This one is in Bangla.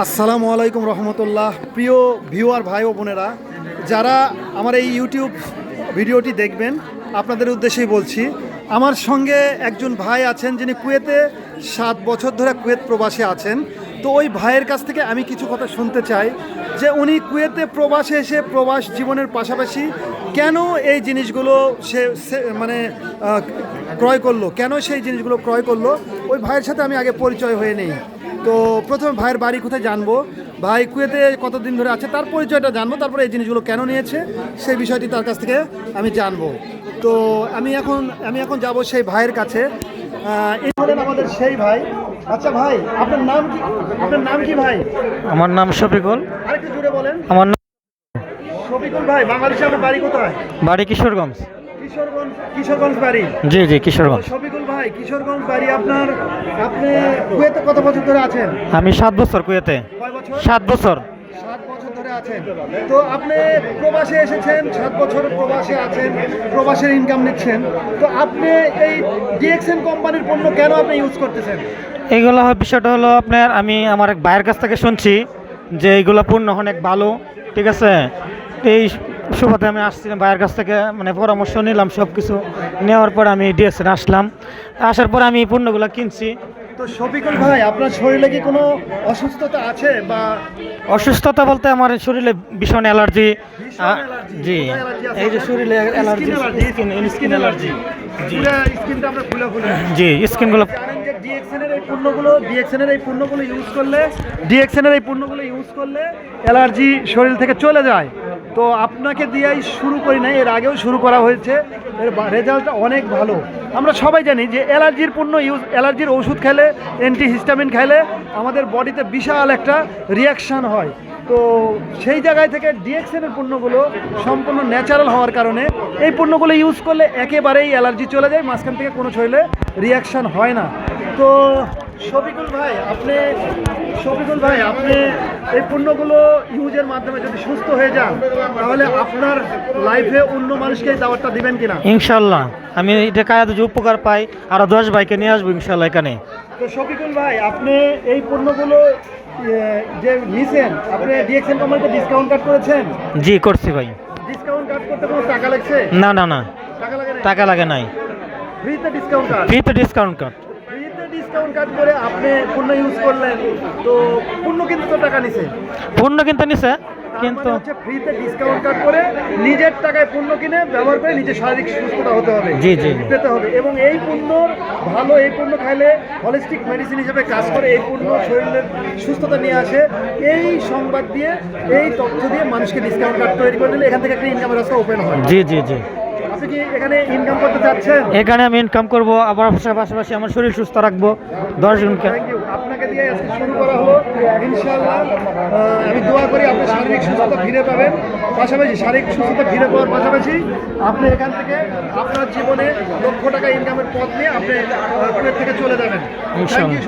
আসসালামু আলাইকুম রহমতুল্লাহ। প্রিয় ভিউয়ার ভাই ও বোনেরা, যারা আমার এই ইউটিউব ভিডিওটি দেখবেন, আপনাদের উদ্দেশ্যেই বলছি, আমার সঙ্গে একজন ভাই আছেন যিনি কুয়েতে সাত বছর ধরে কুয়েত প্রবাসে আছেন। তো ওই ভাইয়ের কাছ থেকে আমি কিছু কথা শুনতে চাই, যে উনি কুয়েতে প্রবাসে এসে প্রবাস জীবনের পাশাপাশি কেন এই জিনিসগুলো সে মানে ক্রয় করল? কেন সেই জিনিসগুলো ক্রয় করল? ওই ভাইয়ের সাথে আমি আগে পরিচয় হয়ে নেই। তো প্রথমে ভাইয়ের বাড়ি কোথায় জানব? ভাই কুয়েতে কতদিন ধরে আছে তার পরিচয়টা জানব তারপরে এই জিনিসগুলো কেন নিয়েছে সেই বিষয়টি তার কাছ থেকে আমি জানব। তো আমি এখন আমি এখন যাব সেই ভাইয়ের কাছে। এই হলেন আমাদের সেই ভাই। আচ্ছা ভাই আপনার নাম কি? আপনার নাম কি ভাই? আমার নাম শফিকুল। আরেকটু জুড়ে বলেন। আমার নাম শফিকুল ভাই বাংলাদেশে আপনার বাড়ি কোথায়? বাড়ি কিশোরগঞ্জ। কিশোরগঞ্জ কিশোরগঞ্জ বাড়ি? জি জি কিশোরগঞ্জ। শফিকুল ভাই কিশোরগঞ্জ বাড়ি আপনার আপনি কুয়েতে কত বছর ধরে আছেন? আমি সাত বছর কুয়েতে। সাত বছর। সাত বছর ধরে আছেন। তো আপনি প্রবাসে এসেছেন সাত বছর প্রবাসে আছেন প্রবাসের ইনকাম নিচ্ছেন। তো আপনি এই ডিএক্সএন কোম্পানির পণ্য কেন আপনি ইউজ করতেছেন? এইগুলো বিষয়টা হলো আপনার আমি আমার এক ভাইয়ের কাছ থেকে শুনছি যে এইগুলো পূর্ণ অনেক ভালো ঠিক আছে? এই সুবাদে আমি আসছিলাম ভাইয়ের কাছ থেকে মানে পরামর্শ নিলাম সব কিছু নেওয়ার পর আমি ডিএসএন আসলাম। আসার পর আমি এই পণ্যগুলো কিনছি। তো শফিকুল ভাই আপনার শরীরে কি কোনো অসুস্থতা আছে বা অসুস্থতা বলতে আমার শরীরে ভীষণ অ্যালার্জি। জি এই যে শরীরে অ্যালার্জি স্কিন অ্যালার্জি। জি। স্কিনগুলো জানেন যে ডিএক্সএন এর এই পণ্যগুলো ডিএক্সএন এর এই পণ্যগুলো ইউজ করলে ডিএক্সএন এর এই পণ্যগুলো ইউজ করলে অ্যালার্জি শরীর থেকে চলে যায়। তো আপনাকে দিয়েই শুরু করি নাই, এর আগেও শুরু করা হয়েছে। এর রেজাল্টটা অনেক ভালো। আমরা সবাই জানি যে অ্যালার্জির পণ্য ইউজ অ্যালার্জির ওষুধ খেলে অ্যান্টিহিস্টামিন খেলে, আমাদের বডিতে বিশাল একটা রিয়াকশান হয়। তো সেই জায়গায় থেকে ডিএক্সএনের পণ্যগুলো সম্পূর্ণ ন্যাচারাল হওয়ার কারণে, এই পণ্যগুলো ইউজ করলে একেবারেই অ্যালার্জি চলে যায়, মাঝখান থেকে কোনো শরীরে রিয়াকশান হয় না। তো শফিকুল ভাই আপনি শফিকুল ভাই আপনি এই পণ্যগুলো ইউজের মাধ্যমে যদি সুস্থ হয়ে যান তাহলে আপনার লাইফে অন্য মানুষকে দাওয়াতটা দিবেন কিনা? ইনশাল্লাহ। আমি এটা কাজ যে উপকার পাই আরও দশ ভাইকে নিয়ে আসব ইনশাল্লাহ এখানে। তো শফিকুল ভাই আপনি এই পণ্যগুলো যে নিছেন আপনি ডিএক্সএন কোম্পানিতে ডিসকাউন্ট কাট করেছেন? জি করছি ভাই। ডিসকাউন্ট কাট করতে কোনো টাকা লাগছে? না না না। টাকা লাগে টাকা লাগে নাই। ফ্রিতে ডিসকাউন্ট কাট ফ্রিতে ডিসকাউন্ট ফ্রিতে ডিসকাউন্ট কাট করে আপনি পণ্য ইউজ করলেন তো পণ্য কিন্তু তো টাকা নিছে। পূর্ণ কিন্তু নিছে কিন্তু কিন্তু হচ্ছে ফ্রিতে ডিসকাউন্ট কাট করে নিজের টাকায় পণ্য কিনে ব্যবহার করে নিজের শারীরিক সুস্থতা হতে হবে জি, জি। পেতে হবে। এবং এই পণ্য ভালো এই পণ্য খাইলে হলিস্টিক মেডিসিন হিসেবে কাজ করে এই পণ্য শরীরের সুস্থতা নিয়ে আসে। এই সংবাদ দিয়ে এই তথ্য দিয়ে মানুষকে ডিসকাউন্ট কার্ড তৈরি করে দিলে এখান থেকে একটা ইনকামের রাস্তা ওপেন হয়। জি জি জি। আপনি কি এখানে ইনকাম করতে চাচ্ছেন? এখানে আমি ইনকাম করব আবার পাশাপাশি আমার শরীর সুস্থ রাখব দশজনকে আপনাকে দিয়ে শুরু করা হলো। ইনশাআল্লাহ আমি দোয়া করি আপনি শারীরিক সুস্থতা ফিরে পাবেন। পাশাপাশি শারীরিক সুস্থতা ফিরে পাওয়ার পাশাপাশি আপনি এখান থেকে আপনার জীবনে লক্ষ টাকা ইনকামের পথ নিয়ে আপনি থেকে চলে যাবেন। ইনশাআল্লাহ।